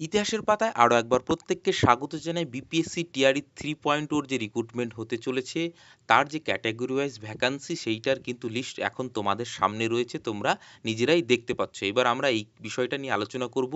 ইতিহাসের পাতায় আরও একবার প্রত্যেককে স্বাগত জানাই বিপিএসসি টিআরই থ্রি পয়েন্ট ওর যে রিক্রুটমেন্ট হতে চলেছে, তার যে ক্যাটাগরি ওয়াইজ ভ্যাকান্সি সেইটার কিন্তু লিস্ট এখন তোমাদের সামনে রয়েছে, তোমরা নিজেরাই দেখতে পাচ্ছ। এবার আমরা এই বিষয়টা নিয়ে আলোচনা করব,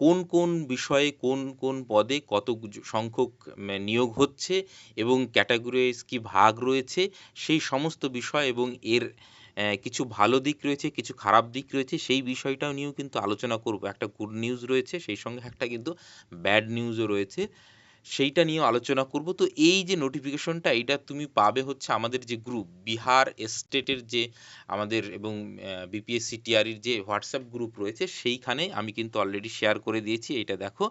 কোন কোন বিষয়ে, কোন কোন পদে কত সংখ্যক নিয়োগ হচ্ছে এবং ক্যাটাগরি ওয়াইজ কী ভাগ রয়েছে, সেই সমস্ত বিষয় এবং এর কিছু ভালো দিক রয়েছে, কিছু খারাপ দিক রয়েছে, সেই বিষয়টাও নিয়েও কিন্তু আলোচনা করব। একটা গুড নিউজ রয়েছে, সেই সঙ্গে একটা কিন্তু ব্যাড নিউজও রয়েছে, সেইটা নিয়েও আলোচনা করব। তো এই যে নোটিফিকেশনটা এটা তুমি পাবে হচ্ছে আমাদের যে গ্রুপ বিহার এস্টেটের যে আমাদের এবং বিপিএসসি টিআরির যে হোয়াটসঅ্যাপ গ্রুপ রয়েছে, সেইখানে আমি কিন্তু অলরেডি শেয়ার করে দিয়েছি। এটা দেখো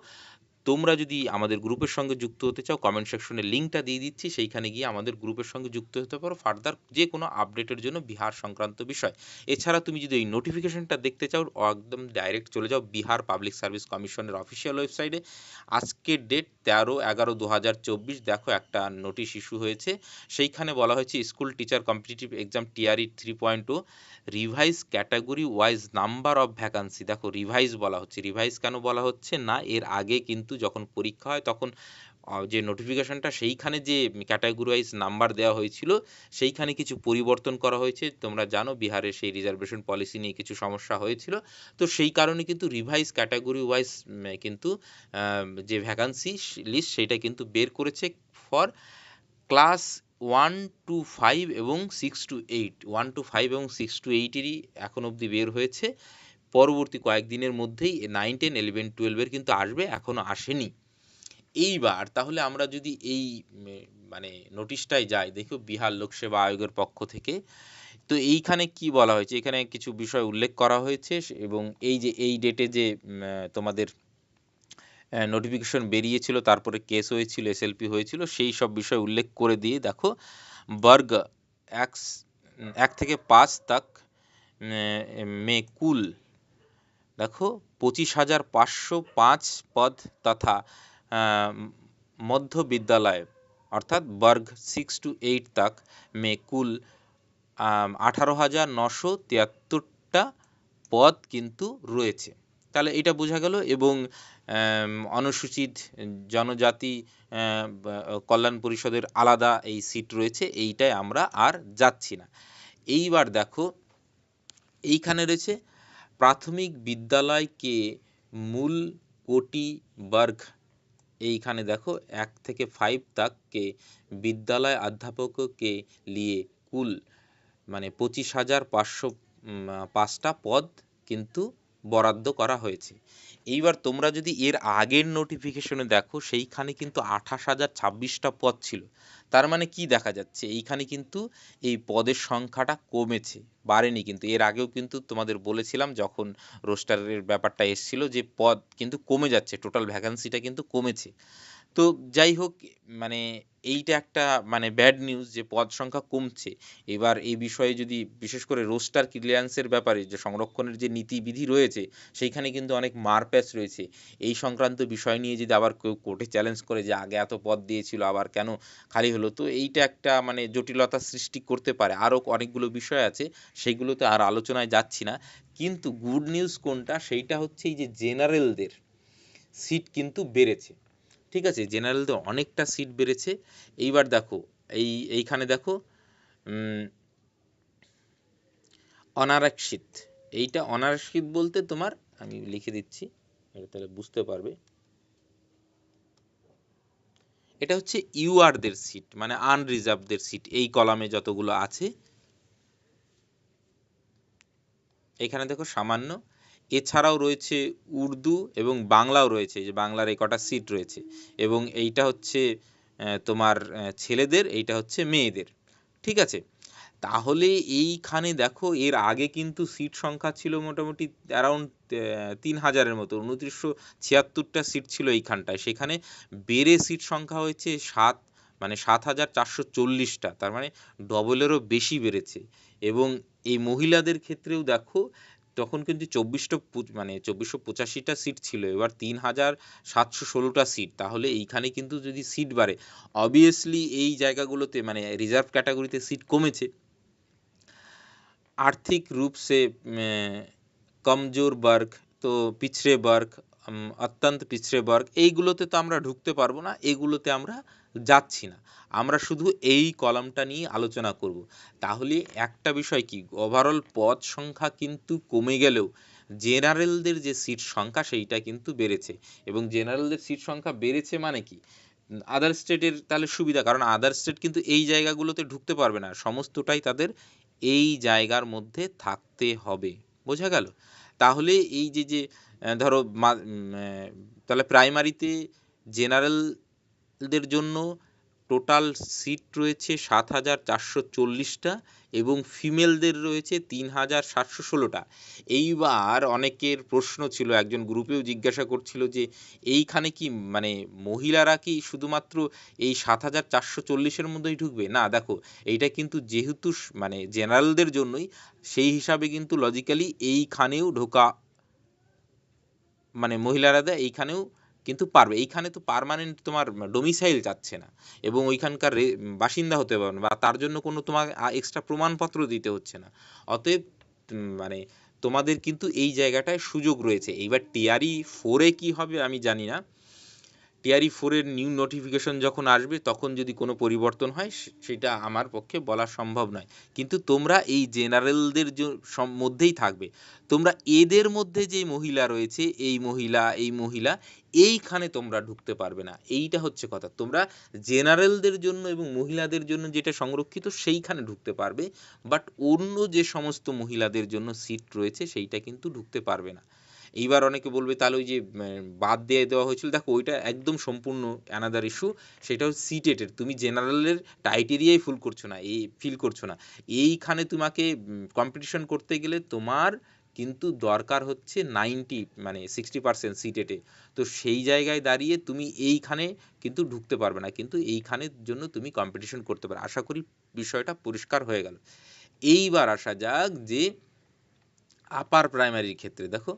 তোমরা যদি আমাদের গ্রুপের সঙ্গে যুক্ত হতে চাও কমেন্ট সেকশনে লিঙ্কটা দিয়ে দিচ্ছি, সেইখানে গিয়ে আমাদের গ্রুপের সঙ্গে যুক্ত হতে পারো ফার্দার যে কোনো আপডেটের জন্য বিহার সংক্রান্ত বিষয়। এছাড়া তুমি যদি এই নোটিফিকেশনটা দেখতে চাও, একদম ডাইরেক্ট চলে যাও বিহার পাবলিক সার্ভিস কমিশনের অফিসিয়াল ওয়েবসাইটে আজকের ডেট তেরো এগারো দু হাজার চব্বিশ, দেখো একটা নোটিশ ইস্যু হয়েছে। সেইখানে বলা হয়েছে school teacher competitive exam TRE three point O revise category wise number of vacancy দেখো রিভাইজ বলা হচ্ছে রিভাইজ কেন বলা হচ্ছে না? এর আগে কিন্তু যখন পরীক্ষা হয় তখন যে নোটিফিকেশনটা সেইখানে যে ক্যাটাগরি ওয়াইজ নাম্বার দেওয়া হয়েছিল, সেইখানে কিছু পরিবর্তন করা হয়েছে। তোমরা জানো বিহারে সেই রিজার্ভেশন পলিসি নিয়ে কিছু সমস্যা হয়েছিল। তো সেই কারণে কিন্তু রিভাইজ ক্যাটাগরি ওয়াইজ কিন্তু যে ভ্যাকান্সি লিস্ট সেইটা কিন্তু বের করেছে for class one to five এবং six to eight one to five এবং সিক্স টু এইটেরই এখন অবধি বের হয়েছে। পরবর্তী কয়েকদিনের মধ্যেই নাইন টেন ইলেভেন টুয়েলভের কিন্তু আসবে এখনও আসেনি। এইবার তাহলে আমরা যদি এই মানে নোটিশটাই যাই, দেখো বিহার লোকসেবা আয়োগের পক্ষ থেকে, তো এইখানে কি বলা হয়েছে? এখানে কিছু বিষয় উল্লেখ করা হয়েছে এবং এই যে, এই ডেটে যে তোমাদের নোটিফিকেশন বেরিয়েছিল, তারপরে কেস হয়েছিল এসএলপি হয়েছিল, সেই সব বিষয় উল্লেখ করে দিয়ে দেখো, বর্গ এক এক থেকে পাঁচ তাক মে কুল দেখো, পঁচিশ হাজার পাঁচশো পাঁচ পদ তথা মধ্য বিদ্যালয়, অর্থাৎ বর্গ সিক্স টু এইট তাক মে কুল আঠারো হাজার নশো তিয়াত্তরটা পদ কিন্তু রয়েছে। তাহলে এটা বোঝা গেল এবং অনুসূচিত জনজাতি কল্যাণ পরিষদের আলাদা এই সিট রয়েছে, এইটাই আমরা আর যাচ্ছি না। এইবার দেখো, এইখানে রয়েছে প্রাথমিক বিদ্যালয়কে মূল কোটি বর্গ? এইখানে দেখো, এক থেকে ফাইভ তাককে বিদ্যালয় অধ্যাপককে নিয়ে কুল মানে পঁচিশ হাজার পাঁচশো পাঁচটা পদ কিন্তু বরাদ্দ করা হয়েছে। এইবার তোমরা যদি এর আগের নোটিফিকেশনে দেখো, সেইখানে কিন্তু আঠাশ হাজার ছাব্বিশটা পদ ছিল। তার মানে কি দেখা যাচ্ছে? এইখানে কিন্তু এই পদের সংখ্যাটা কমেছে, বাড়েনি কিন্তু। এর আগেও কিন্তু তোমাদের বলেছিলাম যখন রোস্টারের ব্যাপারটা এসছিল যে পদ কিন্তু কমে যাচ্ছে টোটাল ভ্যাকান্সিটা কিন্তু কমেছে। তো যাই হোক মানে এইটা একটা মানে ব্যাড নিউজ যে পদ সংখ্যা কমছে। এবার এই বিষয়ে যদি বিশেষ করে রোস্টার ক্লিয়ারেন্সের ব্যাপারে যে সংরক্ষণের যে নীতিবিধি রয়েছে, সেইখানে কিন্তু অনেক মারপ্যাচ রয়েছে। এই সংক্রান্ত বিষয় নিয়ে যদি আবার কেউ কোর্টে চ্যালেঞ্জ করে যে আগে এত পদ দিয়েছিল, আবার কেন খালি হলো, তো এইটা একটা মানে জটিলতা সৃষ্টি করতে পারে। আরও অনেকগুলো বিষয় আছে সেইগুলোতে আর আলোচনায় যাচ্ছি না। কিন্তু গুড নিউজ কোনটা? সেইটা হচ্ছে এই যে জেনারেলদের সিট কিন্তু বেড়েছে। ঠিক আছে? জেনারেলদের অনেকটা সিট বেড়েছে। এইবার দেখো, এই, এইখানে দেখো অনারক্ষিত এইটা অনারক্ষিত বলতে তোমার, আমি লিখে দিচ্ছি, এটা তাহলে বুঝতে পারবে। এটা হচ্ছে ইউআরদের সিট মানে আনরিজার্ভদের সিট এই কলামে যতগুলো আছে এখানে দেখো সামান্য এছাড়াও রয়েছে উর্দু এবং বাংলাও রয়েছে যে বাংলার এই কটা সিট রয়েছে এবং এইটা হচ্ছে তোমার ছেলেদের, এইটা হচ্ছে মেয়েদের, ঠিক আছে? তাহলে এইখানে দেখো, এর আগে কিন্তু সিট সংখ্যা ছিল মোটামুটি অ্যারাউন্ড তিন হাজারের মতো, উনত্রিশশো ছিয়াত্তরটা সিট ছিল এইখানটায়, সেখানে বেড়ে সিট সংখ্যা হয়েছে সাত মানে সাত হাজার চারশো চল্লিশটা, তার মানে ডবলেরও বেশি বেড়েছে এবং এই মহিলাদের ক্ষেত্রেও দেখো তখন কিন্তু চব্বিশটা মানে চব্বিশশো পঁচাশিটা সিট ছিল। এবার তিন হাজার সাতশো ষোলোটা সিট তাহলে এইখানে কিন্তু যদি সিট বাড়ে অবভিয়াসলি এই জায়গাগুলোতে মানে রিজার্ভ ক্যাটাগরিতে সিট কমেছে। আর্থিক রূপ সে কমজোর বার্গ, তো পিছড়ে বর্গ অত্যন্ত পিছড়ে বর্গ। এইগুলোতে তো আমরা ঢুকতে পারব না, এগুলোতে আমরা যাচ্ছি না। আমরা শুধু এই কলামটা নিয়ে আলোচনা করব। তাহলে একটা বিষয় কি ওভারঅল পদ সংখ্যা কিন্তু কমে গেলেও জেনারেলদের যে সিট সংখ্যা সেইটা কিন্তু বেড়েছে। এবং জেনারেলদের সিট সংখ্যা বেড়েছে মানে কি আদার স্টেটের তাহলে সুবিধা, কারণ আদার স্টেট কিন্তু এই জায়গাগুলোতে ঢুকতে পারবে না। সমস্তটাই তাদের এই জায়গার মধ্যে থাকতে হবে। বোঝা গেল? তাহলে এই যে যে ধরো তাহলে প্রাইমারিতে জেনারেলদের জন্য টোটাল সিট রয়েছে সাত হাজার চারশো চল্লিশটা এবং ফিমেলদের রয়েছে তিন হাজার সাতশো ষোলোটা। এইবার অনেকের প্রশ্ন ছিল, একজন গ্রুপেও জিজ্ঞাসা করছিল যে, এইখানে কি মানে মহিলারা কি শুধুমাত্র এই সাত হাজার চারশো চল্লিশের মধ্যেই ঢুকবে? না, দেখো, এইটা কিন্তু যেহেতু মানে জেনারেলদের জন্যই, সেই হিসাবে কিন্তু লজিক্যালি এইখানেও ঢোকা মানে মহিলারা দেয়, এইখানেও কিন্তু পারবে। এইখানে তো পারমানেন্ট তোমার ডোমিসাইল যাচ্ছে না এবং ওইখানকার বাসিন্দা হতে পারবে বা তার জন্য কোনো তোমার এক্সট্রা প্রমাণপত্র দিতে হচ্ছে না। অতএব মানে তোমাদের কিন্তু এই জায়গাটায় সুযোগ রয়েছে। এইবার টিআরই ফোরে কী হবে আমি জানি না। টিআরই ফোরের নিউ নোটিফিকেশন যখন আসবে, তখন যদি কোনো পরিবর্তন হয় সেটা আমার পক্ষে বলা সম্ভব নয়। কিন্তু তোমরা এই জেনারেলদের মধ্যেই থাকবে। তোমরা এদের মধ্যে যে মহিলা রয়েছে, এই মহিলা এই মহিলা, এইখানে তোমরা ঢুকতে পারবে না। এইটা হচ্ছে কথা। তোমরা জেনারেলদের জন্য এবং মহিলাদের জন্য যেটা সংরক্ষিত, সেইখানে ঢুকতে পারবে। বাট অন্য যে সমস্ত মহিলাদের জন্য সিট রয়েছে, সেইটা কিন্তু ঢুকতে পারবে না। এইবার অনেকে বলবে, তাহলে ওই যে বাদ দিয়ে দেওয়া হয়েছিল, দেখো ওইটা একদম সম্পূর্ণ অ্যানাদার ইস্যু সেটা হচ্ছে সিটেটের তুমি জেনারেলের টাইটেরিয়াই ফুল করছ না, এই ফিল করছ না। এইখানে তোমাকে কম্পিটিশন করতে গেলে তোমার কিন্তু দরকার হচ্ছে নাইনটি মানে সিক্সটি পার্সেন্ট সিটেটে তো সেই জায়গায় দাঁড়িয়ে তুমি এইখানে কিন্তু ঢুকতে পারবে না, কিন্তু এইখানের জন্য তুমি কম্পিটিশন করতে পারো। আশা করি বিষয়টা পরিষ্কার হয়ে গেল। এইবার আসা যাক যে আপার প্রাইমারির ক্ষেত্রে, দেখো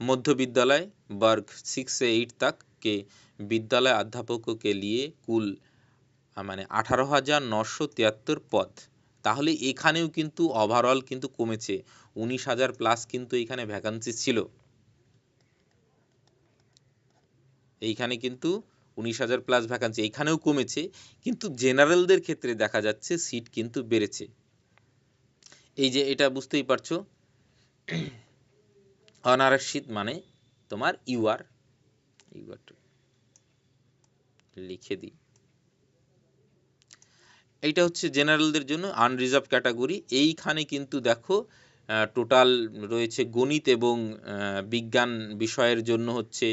मध्य विद्यालय वर्ग सिक्स से एट तक के विद्यालय अध्यापकों के लिए कुल আহ, মানে আঠারো হাজার নশো তিয়াত্তর পদ তাহলে এখানেও কিন্তু ওভারঅল কিন্তু কমেছে উনিশ হাজার প্লাস কিন্তু এখানে ভ্যাকান্সি ছিল এইখানে কিন্তু উনিশ হাজার প্লাস ভ্যাকান্সি এইখানেও কমেছে কিন্তু জেনারেলদের ক্ষেত্রে দেখা যাচ্ছে সিট কিন্তু বেড়েছে এই যে এটা বুঝতেই পারছো অনারক্ষিত মানে তোমার ইউআর ইউআর লিখে দিই। এইটা হচ্ছে জেনারেলদের জন্য আনরিজার্ভ ক্যাটাগরি এইখানে কিন্তু দেখো টোটাল রয়েছে গণিত এবং বিজ্ঞান বিষয়ের জন্য হচ্ছে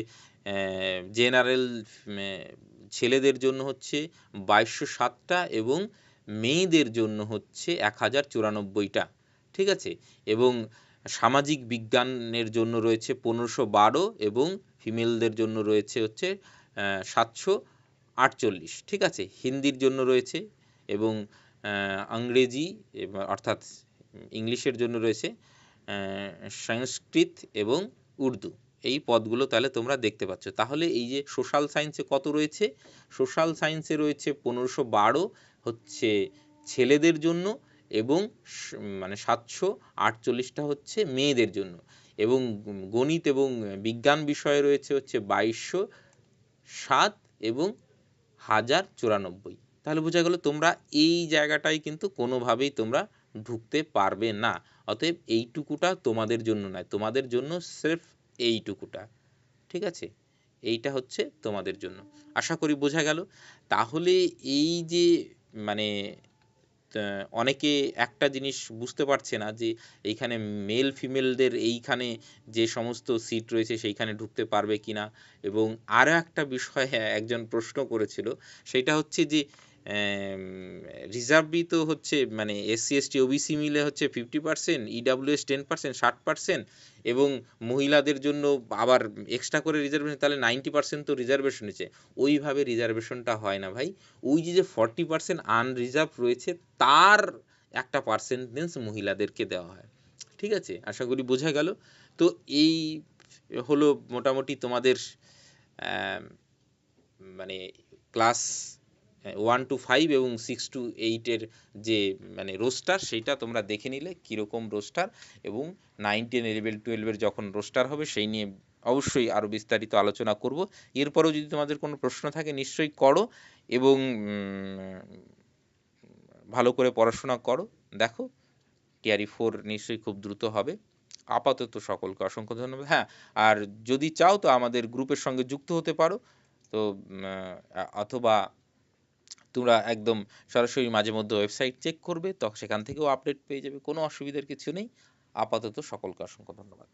জেনারেল ছেলেদের জন্য হচ্ছে বাইশশো সাতটা এবং মেয়েদের জন্য হচ্ছে এক হাজার চুরানব্বইটা। ঠিক আছে? এবং সামাজিক বিজ্ঞানের জন্য রয়েছে পনেরোশো বারো এবং ফিমেলদের জন্য রয়েছে হচ্ছে সাতশো আটচল্লিশ। ঠিক আছে? হিন্দির জন্য রয়েছে এবং ইংরেজি অর্থাৎ ইংলিশের জন্য রয়েছে সংস্কৃত এবং উর্দু। এই পদগুলো তাহলে তোমরা দেখতে পাচ্ছ। তাহলে এই যে সোশ্যাল সায়েন্সে কত রয়েছে? সোশ্যাল সায়েন্সে রয়েছে পনেরোশো বারো হচ্ছে ছেলেদের জন্য এবং মানে সাতশো আটচল্লিশটা হচ্ছে মেয়েদের জন্য। এবং গণিত এবং বিজ্ঞান বিষয়ে রয়েছে হচ্ছে বাইশশো সাত এবং হাজার চুরানব্বই। তাহলে বোঝা গেল তোমরা এই জায়গাটায় কিন্তু কোনোভাবেই তোমরা ঢুকতে পারবে না। অতএব এইটুকুটা তোমাদের জন্য নয়, তোমাদের জন্য স্রেফ এইটুকুটা। ঠিক আছে? এইটা হচ্ছে তোমাদের জন্য। আশা করি বোঝা গেল। তাহলে এই যে মানে অনেকে একটা জিনিস বুঝতে পারছে না যে এইখানে মেল ফিমেলদের এইখানে যে সমস্ত সিট রয়েছে সেইখানে ঢুকতে পারবে কিনা। এবং আরও একটা বিষয়ে একজন প্রশ্ন করেছিল, সেটা হচ্ছে যে রিজার্ভই তো হচ্ছে মানে এসসি এসটি ওবিসি মিলে হচ্ছে fifty percent EWS ten percent ষাট পার্সেন্ট এবং মহিলাদের জন্য আবার এক্সট্রা করে রিজার্ভেশন তাহলে নাইনটি পার্সেন্ট তো রিজার্ভেশন হচ্ছে ওইভাবে রিজার্ভেশনটা হয় না ভাই। ওই যে যে ফর্টি পার্সেন্ট আনরিজার্ভ রয়েছে, তার একটা পার্সেন্টেন্স মহিলাদেরকে দেওয়া হয়। ঠিক আছে? আশা করি বোঝা গেল। তো এই হলো মোটামুটি তোমাদের মানে ক্লাস ওয়ান টু ফাইভ এবং সিক্স টু এইটের যে মানে রোস্টার সেইটা তোমরা দেখে নিলে কীরকম রোস্টার এবং নাইন টেন ইলেভেন টুয়েলভের যখন রোস্টার হবে, সেই নিয়ে অবশ্যই আরও বিস্তারিত আলোচনা করব। এরপরেও যদি তোমাদের কোনো প্রশ্ন থাকে, নিশ্চয়ই করো এবং ভালো করে পড়াশোনা করো। দেখো টিআরই ফোর নিশ্চয়ই খুব দ্রুত হবে। আপাতত সকলকে অসংখ্য ধন্যবাদ। হ্যাঁ আর যদি চাও তো আমাদের গ্রুপের সঙ্গে যুক্ত হতে পারো। তো অথবা তোমরা একদম সরাসরি মাঝে মধ্যে ওয়েবসাইট চেক করবে তখন সেখান থেকেও আপডেট পেয়ে যাবে, কোনো অসুবিধার কিছু নেই। আপাতত সকলকে অসংখ্য ধন্যবাদ।